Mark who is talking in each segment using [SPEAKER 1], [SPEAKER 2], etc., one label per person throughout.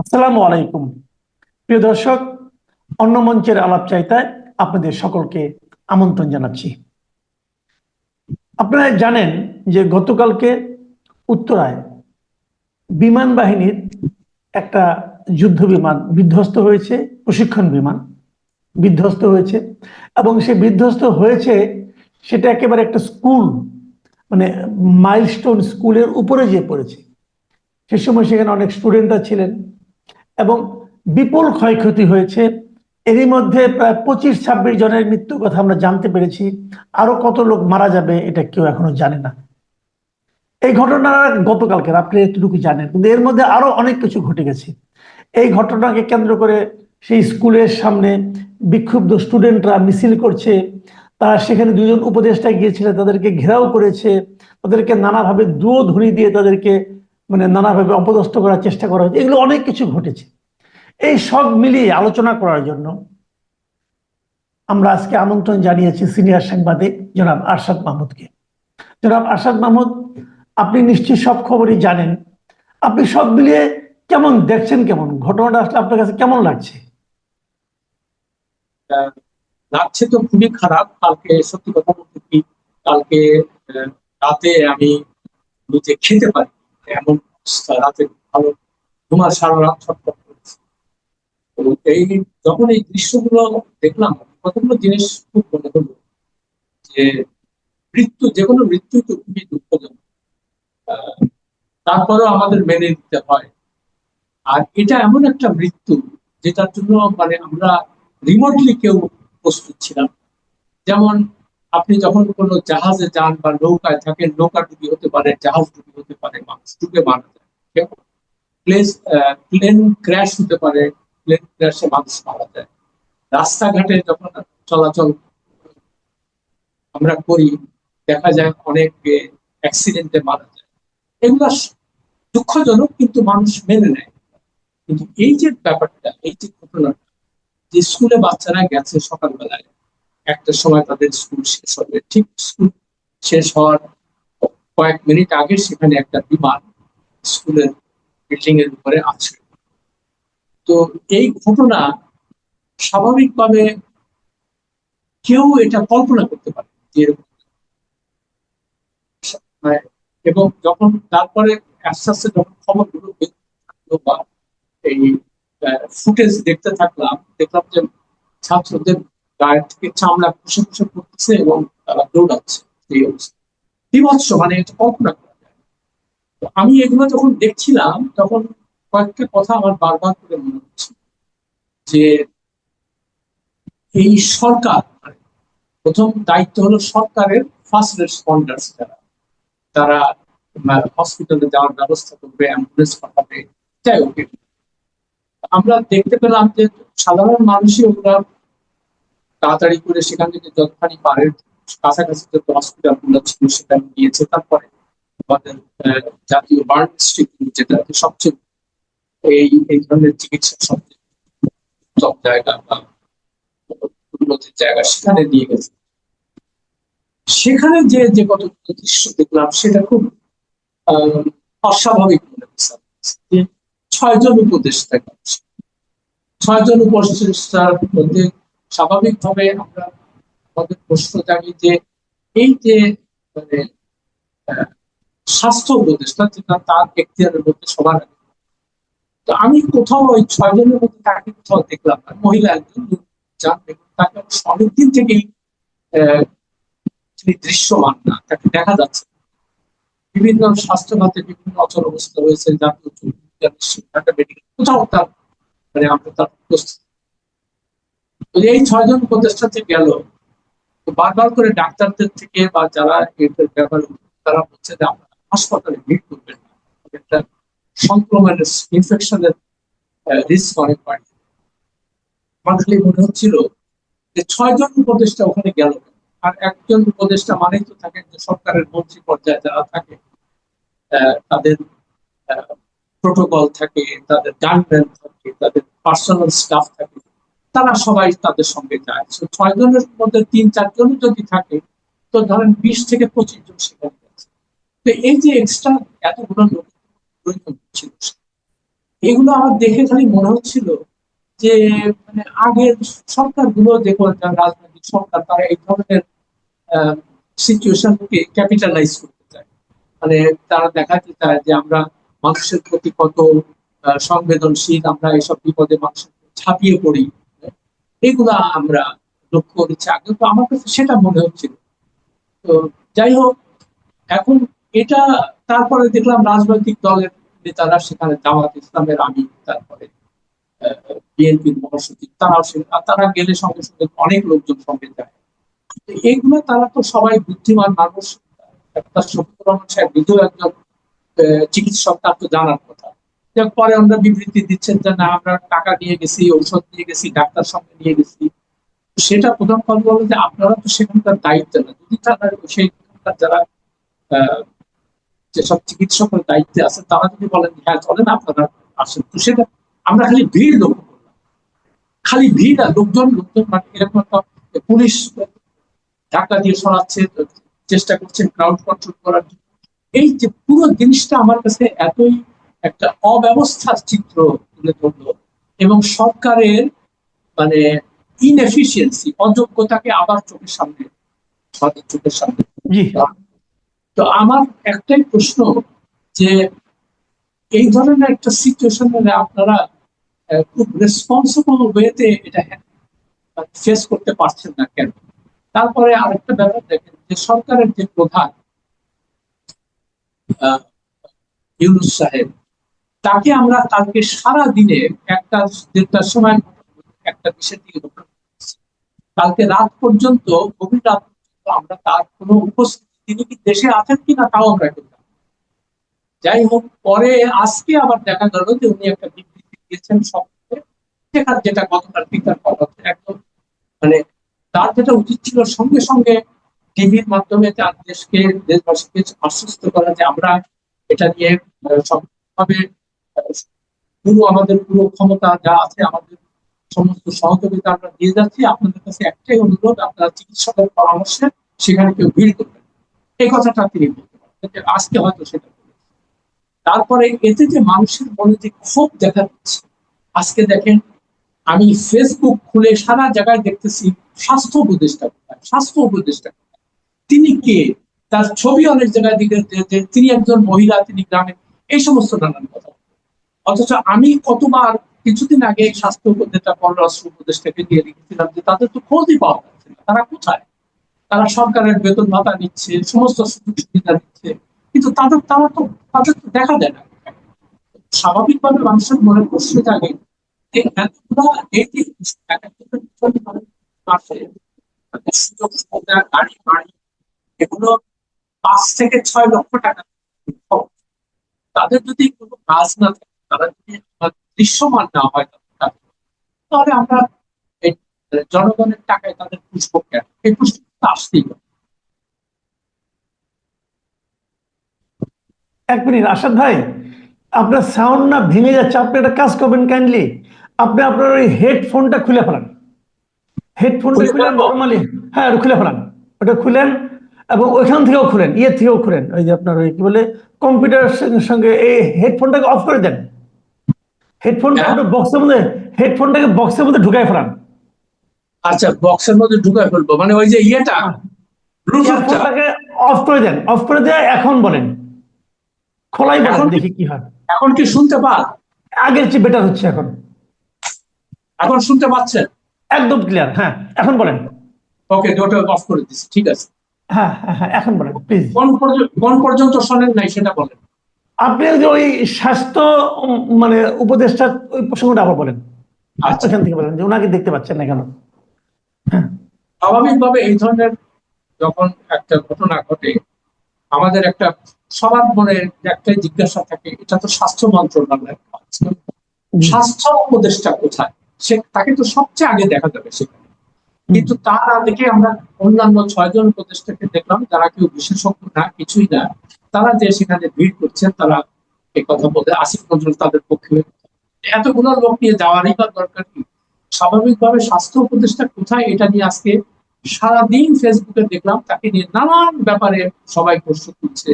[SPEAKER 1] আসসালামু আলাইকুম। প্রিয় দর্শক, অন্য মঞ্চের আলাপ চাইতায় আপনাদের সকলকে আমন্ত্রণ জানাচ্ছি। আপনারা জানেন যে গতকালকে উত্তরায় বিমান বাহিনীর একটা যুদ্ধ বিমান বিধ্বস্ত হয়েছে, প্রশিক্ষণ বিমান বিধ্বস্ত হয়েছে এবং সে বিধ্বস্ত হয়েছে সেটা একেবারে একটা স্কুল মানে মাইলস্টোন স্কুলের উপরে যে পড়েছে। সে সময় সেখানে অনেক স্টুডেন্টরা ছিলেন এবং বিপুল ক্ষয়ক্ষতি হয়েছে। এরই মধ্যে প্রায় পঁচিশ, ছাব্বিশ জনের মৃত্যুর কথা আমরা জানতে পেরেছি। আরও কত লোক মারা যাবে এটা কেউ এখনও জানে না। এই ঘটনা গতকালকে আপনি এতটুকু জানেন। কিন্তু এর মধ্যে আরও অনেক কিছু ঘটে গেছে। এই ঘটনাকে কেন্দ্র করে সেই স্কুলের সামনে বিক্ষুব্ধ স্টুডেন্টরা মিছিল করছে। তারা সেখানে দুজন উপদেষ্টা গিয়েছিলেন তাদেরকে ঘেরাও করেছে। তাদেরকে নানাভাবে দুও দিয়ে তাদেরকে মানে নানাভাবে অপদস্থ করার চেষ্টা করা হয়েছে। এগুলো অনেক কিছু ঘটেছে। এই সব মিলিয়ে আলোচনা করার জন্য আমরা আজকে আমন্ত্রণ জানিয়েছি সিনিয়র সাংবাদিক জনাব আরশাদ মাহমুদকে। জনাব আরশাদ মাহমুদ, আপনি নিশ্চয়ই সব খবরই জানেন। আপনি সব মিলিয়ে কেমন, দেখছেন কেমন? ঘটনাটা আসলে আপনার কাছে কেমন লাগছে?
[SPEAKER 2] লাগছে তো খুবই খারাপ। কালকে সত্যি কথা বলতে কি, কালকে রাতে আমি খেতে পারি এমন অবস্থা, রাতে ভালো ঘুমার সারা রাত তো এই যখন এই দৃশ্যগুলো দেখলাম কতগুলো জিনিস খুব মনে হলো যে মৃত্যু যে কোনো মৃত্যু তো খুবই দুঃখজনক। তারপরেও আমাদের মেনে নিতে হয়। আর এটা এমন একটা মৃত্যু যেটার জন্য মানে আমরা রিমোটলি কেউ প্রস্তুত ছিলাম যেমন আপনি যখন কোনো জাহাজে যান বা নৌকায় থাকেন, নৌকা ডুবি হতে পারে, জাহাজ ডুবি হতে পারে, মানুষ ডুবে মারা যায়। প্লেস প্লেন ক্র্যাশ হতে পারে, প্লেন ক্র্যাশে মানুষ মারা যায়। রাস্তাঘাটে যখন চলাচল আমরা করি, দেখা যায় অনেক অ্যাক্সিডেন্টে মারা যায়। এগুলো দুঃখজনক কিন্তু মানুষ মেনে নেয়। কিন্তু এই যে ব্যাপারটা, এই যে ঘটনাটা, যে স্কুলে বাচ্চারা গেছে সকালবেলায় একটা সময় তাদের স্কুল শেষ হবে। ঠিক স্কুল শেষ হওয়ার কয়েক মিনিট আগে সেখানে একটা বিমান স্কুলের বিল্ডিং এর উপরে আছে তো এই ঘটনা স্বাভাবিকভাবে কেউ এটা কল্পনা করতে পারে এবং যখন তারপরে আস্তে আস্তে যখন খবরগুলো বের হলো বা এই ফুটেজ দেখতে থাকলাম, দেখলাম যে ছাত্রদের গায়ের থেকে চামড়া খুশে খুশে এবং তারা দৌড়াচ্ছে এই অবস্থা। মানে কল্পনা করা যায় আমি এগুলো যখন দেখছিলাম, তখন কয়েকটা কথা আমার বারবার করে মনে হচ্ছে যে এই সরকার মানে প্রথম দায়িত্ব হলো সরকারের ফার্স্ট রেসপন্ডার্স যারা। তারা হসপিটালে যাওয়ার ব্যবস্থা করবে অ্যাম্বুলেন্স পাঠাবে, যাই হোক আমরা দেখতে পেলাম যে সাধারণ মানুষই ওরা তাড়াতাড়ি করে সেখান থেকে যতখানি পারে কাছাকাছি যত হসপিটালগুলো ছিল সেখানে গিয়েছে তারপরে আমাদের জাতীয় বার্ন ইনস্টিটিউট যেটা সবচেয়ে এই এই ধরনের চিকিৎসা সবচেয়ে উত্তম জায়গা বা উন্নতির জায়গা সেখানে নিয়ে গেছে। সেখানে যে যে কতগুলো দৃশ্য দেখলাম সেটা খুব অস্বাভাবিক মনে হচ্ছে। যে ছয়জন উপদেষ্টা। ছয়জন উপদেষ্টার মধ্যে স্বাভাবিকভাবে আমরা আমাদের প্রশ্ন জানি যে এই যে মানে স্বাস্থ্য উপদেষ্টা যেটা তার এখতিয়ারের মধ্যে সবার তো আমি কোথাও ওই ছয়জনের মধ্যে তাকে কোথাও দেখলাম না। মহিলা একজন যান তাকে অনেকদিন থেকেই তিনি দৃশ্যমান না, তাকে দেখা যাচ্ছে বিভিন্ন স্বাস্থ্য খাতে বিভিন্ন অচল অবস্থা রয়েছে জাতীয় মেডিকেল, কোথাও তার মানে আমরা তার উপস্থিত এই ছয়জন উপদেষ্টা যে গেল। বারবার করে ডাক্তারদের থেকে বা যারা এটার ব্যাপারে তারা বলছে যে আমরা হাসপাতালে ভিড় করবেন একটা সংক্রমণের ইনফেকশনের রিস্ক অনেক বাড়ে আমার খালি মনে হচ্ছিল যে, ছয়জন উপদেষ্টা ওখানে গেল? আর একজন উপদেষ্টা মানেই তো থাকেন যে সরকারের মন্ত্রী পর্যায়ে যারা থাকে তাদের প্রোটোকল থাকে, তাদের গানম্যান থাকে, তাদের পার্সোনাল স্টাফ থাকে। তারা সবাই তাদের সঙ্গে যায়। ছয় জনের মধ্যে তিন চারজন যদি থাকে, তো ধরেন বিশ থেকে পঁচিশ জন সেখানে গেছে। তো এই যে এক্সট্রা এতগুলো লোক ছিল। এগুলো আমার দেখে খালি মনে হচ্ছিল যে মানে আগের সরকারগুলো যারা রাজনৈতিক সরকার, তারা এই ধরনের সিচুয়েশনকে ক্যাপিটালাইজ করতে চায়। মানে তারা দেখাতে চায় যে আমরা মানুষের প্রতি কত সংবেদনশীল, আমরা এইসব বিপদে মানুষের ছাপিয়ে পড়ি। এগুলা আমরা লক্ষ্য করেছি। আগে তো আমার কাছে সেটা মনে হচ্ছিল। তো যাই হোক, এখন এটা তারপরে দেখলাম রাজনৈতিক দলের নেতারা সেখানে জামাত ইসলামের আমি তারপরে বিএনপির মহাসচিব, তারাও তারা গেলে সঙ্গে সঙ্গে অনেক লোকজন সঙ্গে যায়। তো এইগুলো তারা তো সবাই বুদ্ধিমান মানুষ। একটা শফিকুর রহমান সাহেব একজন চিকিৎসক, তার তো জানার কথা। পরে আমরা বিবৃতি দিচ্ছেন যে না, আমরা টাকা নিয়ে গেছি, ঔষধ নিয়ে গেছি, ডাক্তার সঙ্গে নিয়ে গেছি। সেটা প্রধান কথা হলো যে আপনারা তো সেখানকার দায়িত্ব না। যদি তারা সেইখানকার যারা যেসব চিকিৎসকের দায়িত্বে আছে, তারা যদি বলেন হ্যাঁ চলেন, আপনারা আসেন। তো সেটা আমরা খালি ভিড় লক্ষ্য করলাম। খালি ভিড় আর লোকজন লোকজন মানে এরকম একটা পুলিশ ধাক্কা দিয়ে সরাচ্ছে চেষ্টা করছেন ক্রাউড কন্ট্রোল করার এই যে পুরো জিনিসটা আমার কাছে এতই একটা অব্যবস্থার চিত্র তুলে ধরলো এবং সরকারের মানে ইনএফিসিয়েন্সি অযোগ্যতাকে আবার চোখের সামনে আমাদের চোখের সামনে তো আমার একটাই প্রশ্ন যে এই ধরনের একটা সিচুয়েশনে আপনারা খুব রেসপন্সিবল ওয়েতে এটা ফেস করতে পারছেন না কেন? তারপরে আরেকটা ব্যাপার দেখেন যে সরকারের যে প্রধান আহ, ইউনুস সাহেব তাকে আমরা কালকে সারা দিনে একটা দেড়টার সময় একটা বিষয়ের দিকে। কালকে রাত পর্যন্ত, গভীর রাত পর্যন্ত আমরা তার কোনো উপস্থিতি, তিনি কি দেশে আছেন কিনা তাও আমরা জানি যাই হোক, পরে আজকে আবার দেখা গেল যে উনি একটা বিবৃতি দিয়েছেন সব যেটা গতকাল পিতার কথা একদম মানে তার যেটা উচিত ছিল সঙ্গে সঙ্গে টিভির মাধ্যমে তার দেশকে, দেশবাসীকে আশ্বস্ত করা যে আমরা এটা নিয়ে সবভাবে পুরো আমাদের পুরো ক্ষমতা যা আছে, আমাদের সমস্ত সহযোগিতা আমরা দিয়ে যাচ্ছি। আপনাদের কাছে একটাই অনুরোধ, আপনারা চিকিৎসকের পরামর্শে সেখানে কেউ ভিড় করবেন। এই কথাটা তিনি বলতে আজকে হয়তো সেটা তারপরে এতে যে মানুষের মনে যে ক্ষোভ দেখা যাচ্ছে আজকে দেখেন, আমি ফেসবুক খুলে সারা জায়গায় দেখতেছি স্বাস্থ্য উপদেষ্টা কোথায়, স্বাস্থ্য উপদেষ্টা তিনি কে? তার ছবি অনেক জায়গায় দিকে তিনি একজন মহিলা, তিনি গ্রামে। এই সমস্ত নানান কথা। অথচ আমি কতবার কিছুদিন আগে স্বাস্থ্য উপদেষ্টা পররাষ্ট্র উপদেষ্টাকে দিয়ে লিখেছিলাম যে তাদের তো খোঁজই পাওয়া যাচ্ছে না। তারা কোথায়? তারা সরকারের বেতন ভাতা নিচ্ছে, সমস্ত সুযোগ সুবিধা দিচ্ছে কিন্তু তাদের তারা তো তাদের তো দেখা যায় না। স্বাভাবিকভাবে মানুষের মনে প্রশ্ন জাগে যে এতগুলো তাদের সুযোগ সুবিধা, গাড়ি, বাড়ি, এগুলো পাঁচ থেকে ছয় লক্ষ টাকা তাদের যদি কোনো কাজ না থাকে তারা যদি দৃশ্যমান না হয় তাহলে আমরা জনগণের টাকায় তাদের পুষ্প কেন এই পুষ্প আসতেই
[SPEAKER 1] এক মিনিট আসাদ ভাই আপনার সাউন্ড না ভেঙে যাচ্ছে। আপনি একটা কাজ করবেন কাইন্ডলি আপনি আপনার ওই হেডফোনটা খুলে ফেলান। হেডফোনটা
[SPEAKER 2] খুলে
[SPEAKER 1] নর্মালি হ্যাঁ খুলে ফেলান। ওটা খুলেন এবং ওইখান থেকেও খুলেন ইয়ে থেকেও খুলেন। ওই যে আপনার ওই কি বলে কম্পিউটারের সঙ্গে- সঙ্গে এই হেডফোনটাকে অফ করে দেন। হেডফোনটা
[SPEAKER 2] হ্যাঁ।
[SPEAKER 1] বক্সের মধ্যে হেডফোনটাকে বক্সের মধ্যে ঢুকাই ফেলান।
[SPEAKER 2] আচ্ছা বক্সের মধ্যে ঢুকায় ফেলব মানে ওই যে ইয়েটা ব্লুটুথটা
[SPEAKER 1] হেডফোনটাকে অফ করে দেন অফ করে দিয়ে এখন বলেন। খোলাই বলেন
[SPEAKER 2] এখন-
[SPEAKER 1] দেখি কি হয়।
[SPEAKER 2] এখন কি শুনতে পান
[SPEAKER 1] আগের চেয়ে বেটার হচ্ছে এখন।
[SPEAKER 2] এখন শুনতে পাচ্ছেন?
[SPEAKER 1] একদম ক্লিয়ার হ্যাঁ এখন বলেন।
[SPEAKER 2] ওকে ওটা অফ করে দিচ্ছি ঠিক আছে।
[SPEAKER 1] হ্যাঁ হ্যাঁ হ্যাঁ এখন বলেন প্লিজ
[SPEAKER 2] কোন পর্যন্ত কোন পর্যন্ত শোনেন নাই সেটা বলেন।
[SPEAKER 1] আপনি যে ওই স্বাস্থ্য মানে উপদেষ্টা ওই প্রসঙ্গটা আবার বলেন।
[SPEAKER 2] আচ্ছা।
[SPEAKER 1] থেকে বলেন যে ওনাকে দেখতে পাচ্ছেন না কেন?
[SPEAKER 2] স্বাভাবিকভাবে এই ধরনের যখন একটা ঘটনা ঘটে আমাদের একটা সবার মনে একটা জিজ্ঞাসা থাকে এটা তো স্বাস্থ্য মন্ত্রণালয়ের কাজ। স্বাস্থ্য উপদেষ্টা কোথায়? সে তাকে তো সবচেয়ে আগে দেখা যাবে সেখানে। কিন্তু তার আগে আমরা অন্যান্য ছয়জন উপদেষ্টাকে দেখলাম যারা কেউ বিশেষজ্ঞ না কিছুই না। তারা যে সেখানে ভিড় করছেন, তারা এই কথা বলতে আসিফ নজরুল তাদের পক্ষে এতগুলো লোক নিয়ে যাওয়ারই বা দরকার কি? স্বাভাবিকভাবে স্বাস্থ্য উপদেষ্টা কোথায় এটা নিয়ে আজকে সারাদিন ফেসবুকে দেখলাম, তাকে নিয়ে নানান ব্যাপারে সবাই প্রশ্ন তুলছে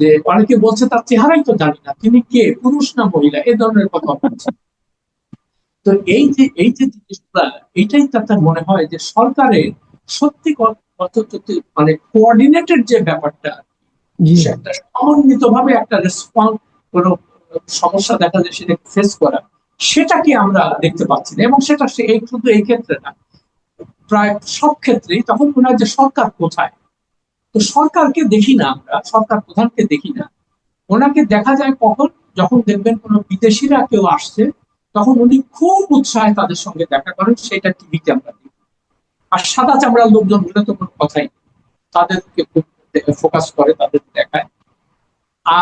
[SPEAKER 2] যে অনেকে বলছে তার চেহারাই তো জানি না, তিনি কে? পুরুষ না মহিলা? এ ধরনের কথা বলছে। তো এই যে এই যে জিনিসগুলা, এইটাই তাতে মনে হয় যে সরকারের সত্যি কথা মানে কোঅর্ডিনেটেড যে ব্যাপারটা একটা সমন্বিত ভাবে একটা রেসপন্স কোনো সমস্যা দেখা যায় সেটা ফেস করা, সেটাকে আমরা দেখতে পাচ্ছি না এবং সেটা এই শুধু এই ক্ষেত্রে না। প্রায় সব ক্ষেত্রেই তখন মনে হয় যে সরকার কোথায়? তো সরকারকে দেখি না আমরা, সরকার প্রধানকে দেখি না। ওনাকে দেখা যায় কখন? যখন দেখবেন কোনো বিদেশিরা কেউ আসছে, তখন উনি খুব উৎসাহে তাদের সঙ্গে দেখা করেন, সেটা টিভিতে আমরা দেখি। আর সাদা চামড়ার লোকজন হলে তো কোনো কথাই তাদেরকে খুব ফোকাস করে তাদের দেখায়।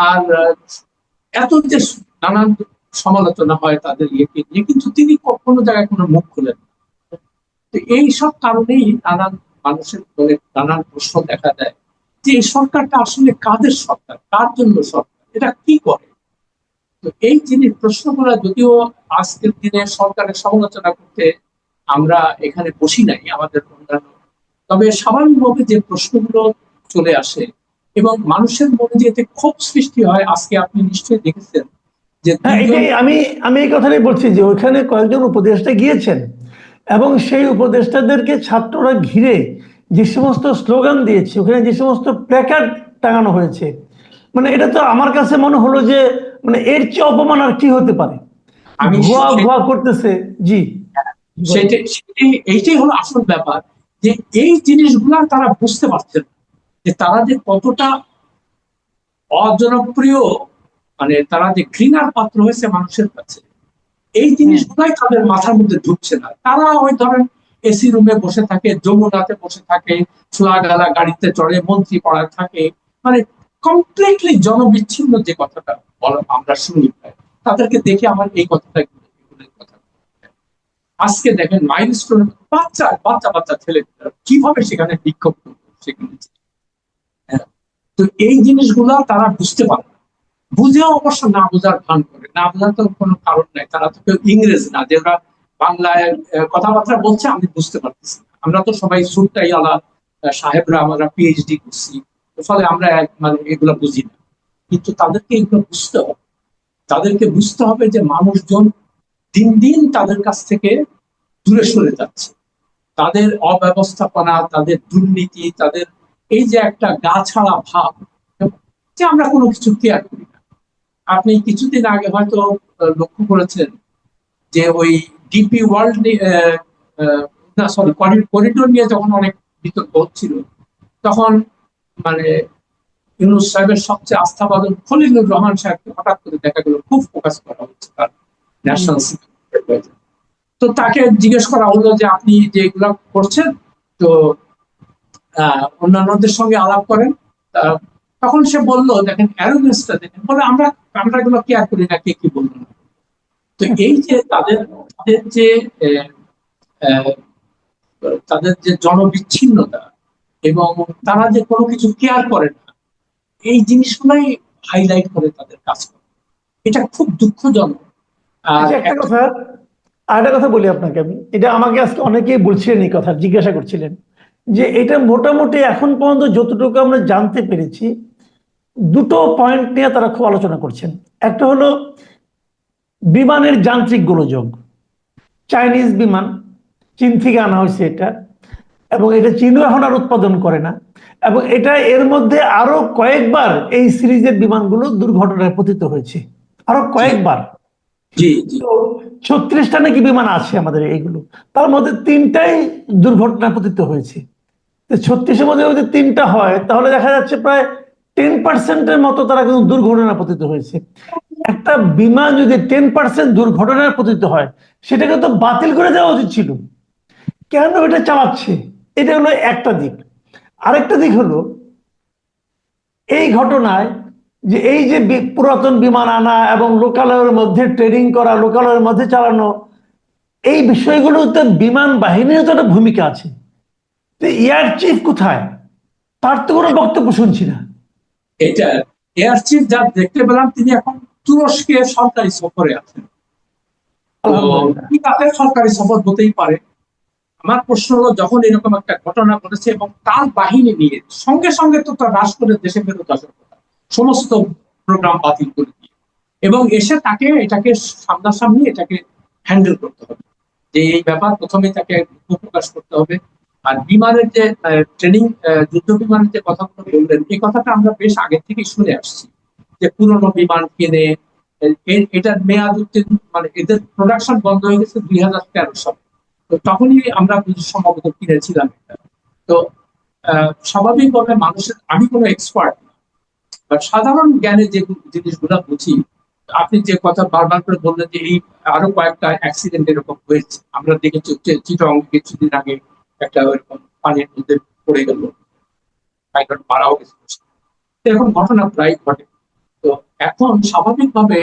[SPEAKER 2] আর এত যে নানান সমালোচনা হয় তাদের ইয়েকে নিয়ে, কিন্তু তিনি কোনো জায়গায় কোনো মুখ খুলেন তো এই সব কারণেই নানান মানুষের মনে নানান প্রশ্ন দেখা দেয় যে এই সরকারটা আসলে কাদের সরকার? কার জন্য সরকার? এটা কি করে? তো এই জিনিস প্রশ্নগুলো যদিও আজকের দিনে সরকারের সমালোচনা করতে আমরা এখানে বসি নাই আমাদের অন্যান্য। তবে স্বাভাবিকভাবে যে প্রশ্নগুলো চলে আসে। এবং মানুষের মনে যে এতে ক্ষোভ সৃষ্টি হয় আজকে আপনি নিশ্চয়ই দেখেছেন যে
[SPEAKER 1] হ্যাঁ আমি আমি এই কথাটাই বলছি যে ওইখানে কয়েকজন উপদেষ্টা গিয়েছেন এবং সেই উপদেষ্টাদেরকে ছাত্ররা ঘিরে যে সমস্ত স্লোগান দিয়েছে ওখানে যে সমস্ত প্ল্যাকার্ড টাঙানো হয়েছে মানে এটা তো আমার কাছে মনে হলো যে মানে এর চেয়ে অপমান আর কি হতে পারে?
[SPEAKER 2] আমি
[SPEAKER 1] ভুয়া ভুয়া করতেছে জি।
[SPEAKER 2] সেটাই সেটাই এইটাই হলো আসল ব্যাপার যে এই জিনিসগুলা তারা বুঝতে পারছেন না। যে তারা যে কতটা অজনপ্রিয় মানে তারা যে ঘৃণার পাত্র হয়েছে মানুষের কাছে, এই জিনিসগুলাই তাদের মাথার মধ্যে ঢুকছে না। তারা ওই ধরেন এসি রুমে বসে থাকে, যমুনাতে বসে থাকে গালা গাড়িতে চড়ে, মন্ত্রী পড়ায় থাকে মানে কমপ্লিটলি জনবিচ্ছিন্ন যে কথাটা আমরা শুনি তাদেরকে দেখে আমার এই কথাটা কথা। আজকে দেখেন মাইলস্টোন বাচ্চা বাচ্চা বাচ্চা ছেলে কীভাবে সেখানে বিক্ষোভ সেখানে। তো এই জিনিসগুলা তারা বুঝতে পারে। বুঝেও অবশ্য না বোঝার ভান করে। না বোঝার তো কোনো কারণ নাই। তারা তো কেউ ইংরেজ না। যে ওরা বাংলায় কথাবার্তা বলছে, আমি বুঝতে পারতেছি আমরা তো সবাই সুরটাই আলা সাহেবরা, আমরা পিএইচডি করছি। ফলে আমরা মানে এগুলো বুঝি না। কিন্তু তাদেরকে এগুলো বুঝতে হবে। তাদেরকে বুঝতে হবে যে মানুষজন দিন দিন তাদের কাছ থেকে দূরে সরে যাচ্ছে। তাদের অব্যবস্থাপনা, তাদের দুর্নীতি, তাদের এই যে একটা গা ছাড়া ভাব, যে আমরা কোনো কিছু কেয়ার করি না। আপনি কিছুদিন আগে হয়তো লক্ষ্য করেছেন যে ওই ডিপি ওয়ার্ল্ড না সরি করিডোর নিয়ে যখন অনেক বিতর্ক হচ্ছিল, তখন মানে ইউনুস সাহেবের সবচেয়ে আস্থাবাদন খলিলুর রহমান সাহেবকে হঠাৎ করে দেখা গেল, খুব ফোকাস করা হচ্ছে তার ন্যাশনাল তো তাকে জিজ্ঞেস করা হলো যে আপনি যে এগুলো করছেন, তো অন্যান্যদের সঙ্গে আলাপ করেন। তখন সে বলল দেখেন অ্যারোগেন্সটা দেখেন। বলে আমরা আমরা এগুলো কেয়ার করি না কে কি বলল? না তো এই যে তাদের তাদের যে তাদের যে জনবিচ্ছিন্নতা এবং তারা যে কোনো কিছু কেয়ার করে না এই জিনিসগুলাই হাইলাইট করে তাদের কাজ করে। এটা খুব দুঃখজনক। আর
[SPEAKER 1] আচ্ছা, একটা কথা আর একটা কথা বলি আপনাকে আমি। এটা আমাকে আজকে অনেকেই বলছিলেন এই কথা জিজ্ঞাসা করছিলেন। যে এটা মোটামুটি এখন পর্যন্ত যতটুকু আমরা জানতে পেরেছি দুটো পয়েন্ট নিয়ে তারা খুব আলোচনা করছেন। একটা হলো বিমানের যান্ত্রিক গোলযোগ। চাইনিজ বিমান চীন থেকে আনা হয়েছে এটা এবং এটা চীনও এখন আর উৎপাদন করে না এবং এটা এর মধ্যে আরও কয়েকবার এই সিরিজের বিমানগুলো দুর্ঘটনায় পতিত হয়েছে। আরও কয়েকবার। ছত্রিশটা নাকি বিমান আছে আমাদের এইগুলো। তার মধ্যে তিনটাই দুর্ঘটনা পতিত হয়েছে। ছত্রিশের মধ্যে যদি তিনটা হয়, তাহলে দেখা যাচ্ছে প্রায় টেন পার্সেন্টের মতো তারা কিন্তু দুর্ঘটনা পতিত হয়েছে। একটা বিমান যদি টেন পার্সেন্ট দুর্ঘটনায় পতিত হয়, সেটাকে তো বাতিল করে দেওয়া উচিত ছিল। কেন এটা চালাচ্ছে? এটা হলো একটা দিক। আরেকটা দিক হলো, এই ঘটনায় যে এই যে পুরাতন বিমান আনা এবং লোকালয়ের মধ্যে ট্রেনিং করা, লোকালয়ের মধ্যে চালানো, এই বিষয়গুলোতে বিমান বাহিনীর তো একটা ভূমিকা আছে। তো এয়ার চিফ কোথায়? তার তো কোনো বক্তব্য শুনছি না।
[SPEAKER 2] এটা এয়ার চিফ যা দেখতে পেলাম তিনি এখন তুরস্কে সরকারি সফরে আছেন। তাদের সরকারি সফর হতেই পারে? আমার প্রশ্ন হলো যখন এরকম একটা ঘটনা ঘটেছে এবং তার বাহিনী নিয়ে সঙ্গে সঙ্গে তো তার রাষ্ট্রের দেশে ফেরত আসার কথা সমস্ত প্রোগ্রাম বাতিল করে দিয়ে। এবং এসে তাকে এটাকে সামনাসামনি এটাকে হ্যান্ডেল করতে হবে। যে এই ব্যাপার প্রথমে তাকে প্রকাশ করতে হবে। আর বিমানের যে ট্রেনিং যুদ্ধ বিমানের যে কথাগুলো বললেন, এই কথাটা আমরা বেশ আগে থেকে শুনে আসছি যে পুরনো বিমান কিনে এটার মেয়াদ মানে এদের প্রোডাকশন বন্ধ হয়ে গেছে দুই হাজার তেরো সালে। তো তখনই আমরা সম্ভবত কিনেছিলাম এটা। তো স্বাভাবিকভাবে মানুষের, আমি কোনো এক্সপার্ট না সাধারণ জ্ঞানে যে জিনিসগুলো বুঝি, আপনি যে কথা বারবার করে বললেন যে এই আরও কয়েকটা অ্যাক্সিডেন্ট এরকম হয়েছে, আমরা দেখেছি চিটং কিছুদিন আগে একটা ওইরকম পানির মধ্যে পড়ে গেল। পাইলট মারাও গেছে। এরকম ঘটনা প্রায় ঘটে। তো এখন স্বাভাবিকভাবে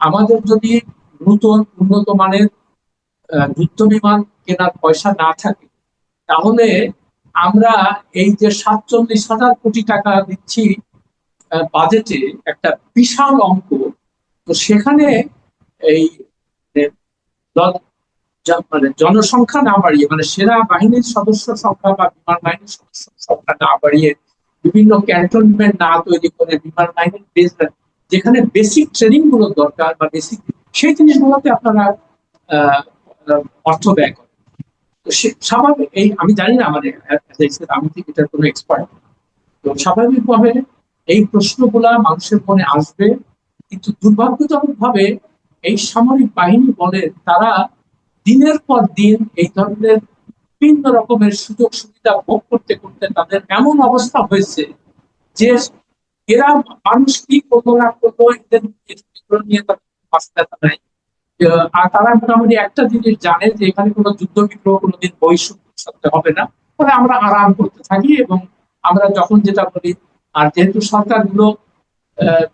[SPEAKER 2] আমাদের যদি নতুন, উন্নত মানের যুদ্ধ বিমান কেনার পয়সা না থাকে, তাহলে আমরা এই যে সাতচল্লিশ হাজার কোটি টাকা দিচ্ছি বাজেটে একটা বিশাল অঙ্ক, তো সেখানে এই মানে জনসংখ্যা না বাড়িয়ে মানে সেনা বাহিনীর সদস্য সংখ্যা বা বিমান বাহিনীর সদস্য সংখ্যা না বাড়িয়ে বিভিন্ন ক্যান্টনমেন্ট না তৈরি করে বিমান বাহিনীর বেস যেখানে বেসিক ট্রেনিংগুলো দরকার বা বেসিক সেই জিনিসগুলোতে আপনারা অর্থ ব্যয় করেন। তো স্বাভাবিক এই আমি জানি না মানে আমি ঠিক এটার কোনো এক্সপার্ট তো স্বাভাবিকভাবে এই প্রশ্নগুলা মানুষের মনে আসবে, কিন্তু দুর্ভাগ্যজনক ভাবে এই সামরিক বাহিনী বলে তারা দিনের পর দিন এই ধরনের বিভিন্ন রকমের সুযোগ সুবিধা ভোগ করতে করতে তাদের এমন অবস্থা হয়েছে যে এরা মানুষ কি করব না করব এদের নিয়ে তাদের নাই আর তারা মোটামুটি একটা জিনিস জানে যে এখানে কোনো যুদ্ধ বিগ্রহ কোনোদিন বহিষ্কৃত হবে না। ফলে আমরা আরাম করতে থাকি এবং আমরা যখন যেটা বলি, আর যেহেতু সরকারগুলো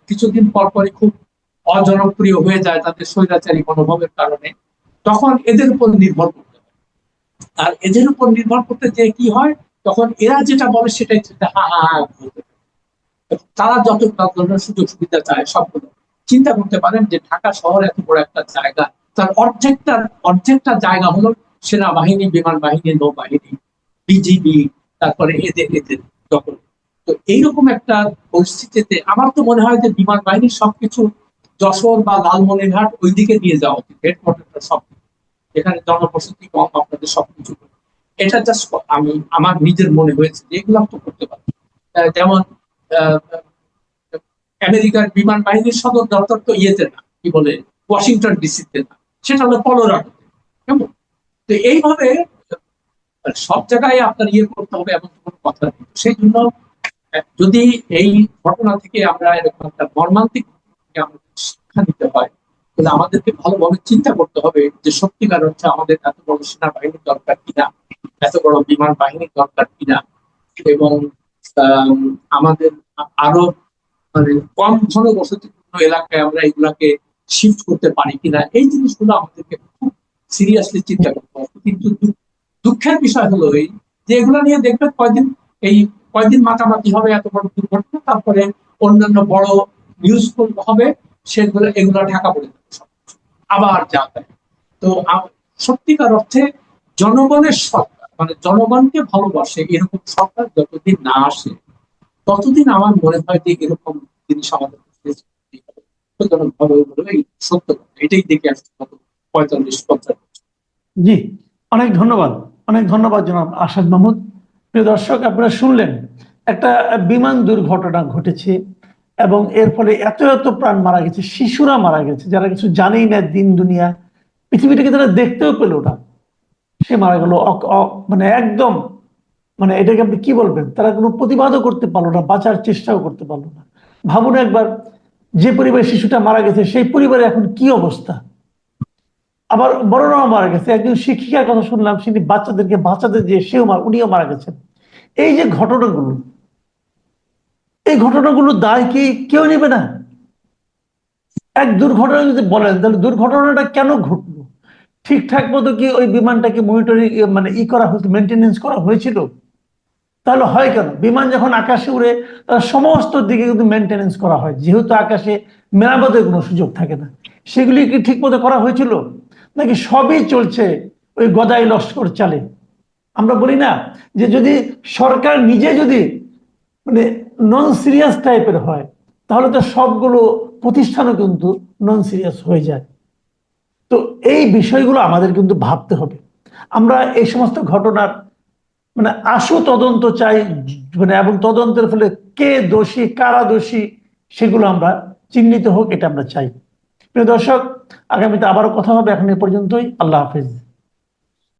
[SPEAKER 2] কিছুদিন পর পরই খুব অজনপ্রিয় হয়ে যায় তাদের স্বৈরাচারী মনোভাবের কারণে তখন এদের উপর নির্ভর করতে আর এদের উপর নির্ভর করতে যে কি হয়, তখন এরা যেটা বলে সেটাই চিন্তা হা হা তারা যত ধরনের সুযোগ সুবিধা চায় সবগুলো। চিন্তা করতে পারেন যে ঢাকা শহর এত বড় একটা জায়গা, তার অর্ধেকটা অর্ধেকটা জায়গা হলো সেনাবাহিনী, বিমান বাহিনী, নৌবাহিনী বিজিবি তারপরে এদের এদের দখল। তো এইরকম একটা পরিস্থিতিতে আমার তো মনে হয় যে বিমান বাহিনীর সবকিছু যশোর বা লালমনিরহাট ওই দিকে নিয়ে যাওয়া উচিত হেডকোয়ার্টারটা সব এখানে জনবসতি কম, আপনাদের সবকিছু এটা জাস্ট আমি, আমার নিজের মনে হয়েছে এগুলো তো করতে পারি যেমন আমেরিকার বিমান বাহিনীর সদর দপ্তর তো ইয়েতে না, কি বলে, ওয়াশিংটন ডিসিতে না, সেটা হলো কলোরাডো কেমন? তো এইভাবে সব জায়গায় আপনার ইয়ে করতে হবে এমন কোনো কথা নেই। সেই জন্য যদি এই ঘটনা থেকে আমরা এরকম একটা মর্মান্তিক শিক্ষা নিতে হয় তাহলে আমাদেরকে ভালোভাবে চিন্তা করতে হবে যে সত্যিকার হচ্ছে আমাদের এত বড় সেনাবাহিনীর দরকার কিনা এত বড় বিমান বাহিনীর দরকার কিনা এবং আম, আমাদের আরও মানে কম ঘনবসতিপূর্ণ এলাকায় আমরা এগুলাকে শিফট করতে পারি কিনা এই জিনিসগুলো আমাদেরকে খুব সিরিয়াসলি চিন্তা করতে হবে। কিন্তু দুঃখের বিষয় হলো এই যে এগুলো নিয়ে দেখবে কয়দিন এই কয়দিন মাতামাতি হবে এত বড় দুর্ঘটনা তারপরে অন্যান্য বড় নিউজ হবে সেগুলো এগুলো ঢাকা পড়ে আবার যা। তো সত্যিকার অর্থে জনগণের সরকার মানে জনগণকে ভালোবাসে এরকম সরকার যতদিন না আসে, ততদিন আমার মনে হয় যে এরকম জিনিস আমাদের সত্য এটাই দেখে আসছে পঁয়তাল্লিশ, পঞ্চাশ
[SPEAKER 1] জি, অনেক ধন্যবাদ। অনেক ধন্যবাদ জনাব আসাদ মাহমুদ। প্রিয় দর্শক, আপনারা শুনলেন একটা বিমান দুর্ঘটনা ঘটেছে। এবং এর ফলে এত এত প্রাণ মারা গেছে, শিশুরা মারা গেছে, যারা কিছু জানেই না দিন দুনিয়া, পৃথিবীটাকে তারা দেখতেও পেল না। সে মারা গেল মানে একদম মানে এটাকে আপনি কি বলবেন? তারা কোনো প্রতিবাদও করতে পারল না, বাঁচার চেষ্টাও করতে পারল না। ভাবুন একবার, যে পরিবারে শিশুটা মারা গেছে, সেই পরিবারে এখন কি অবস্থা? আবার বড়রাও মারা গেছে, একজন শিক্ষিকার কথা শুনলাম তিনি বাচ্চাদেরকে বাঁচাতে যে সেও উনিও মারা গেছেন। এই যে ঘটনাগুলো এই ঘটনাগুলো দায় কি? কেউ নেবে না। এক দুর্ঘটনা যদি বলেন, তাহলে দুর্ঘটনাটা কেন ঘটলো? ঠিকঠাক মতো কি ওই বিমানটাকে মনিটরিং মানে ই করা হয়েছিল মেনটেনেন্স করা হয়েছিল? তাহলে হয় কেন? বিমান যখন আকাশে উড়ে সমস্ত দিকে কিন্তু মেনটেনেন্স করা হয়। যেহেতু আকাশে মেরামতের কোনো সুযোগ থাকে না। সেগুলি কি ঠিক মতো করা হয়েছিল? নাকি সবই চলছে ওই গদাই লস্কর চালে? আমরা বলি না যে যদি সরকার নিজে যদি মানে নন সিরিয়াস টাইপের হয়, তাহলে তো সবগুলো প্রতিষ্ঠানও কিন্তু নন সিরিয়াস হয়ে যায়। তো এই বিষয়গুলো আমাদের কিন্তু ভাবতে হবে। আমরা এই সমস্ত ঘটনার মানে আশু তদন্ত চাই মানে এবং তদন্তের ফলে কে দোষী, কারা দোষী, সেগুলো আমরা চিহ্নিত হোক, এটা আমরা চাই। প্রিয় দর্শক, আগামীতে আবারও কথা হবে, এখন এ পর্যন্তই। আল্লাহ হাফিজ।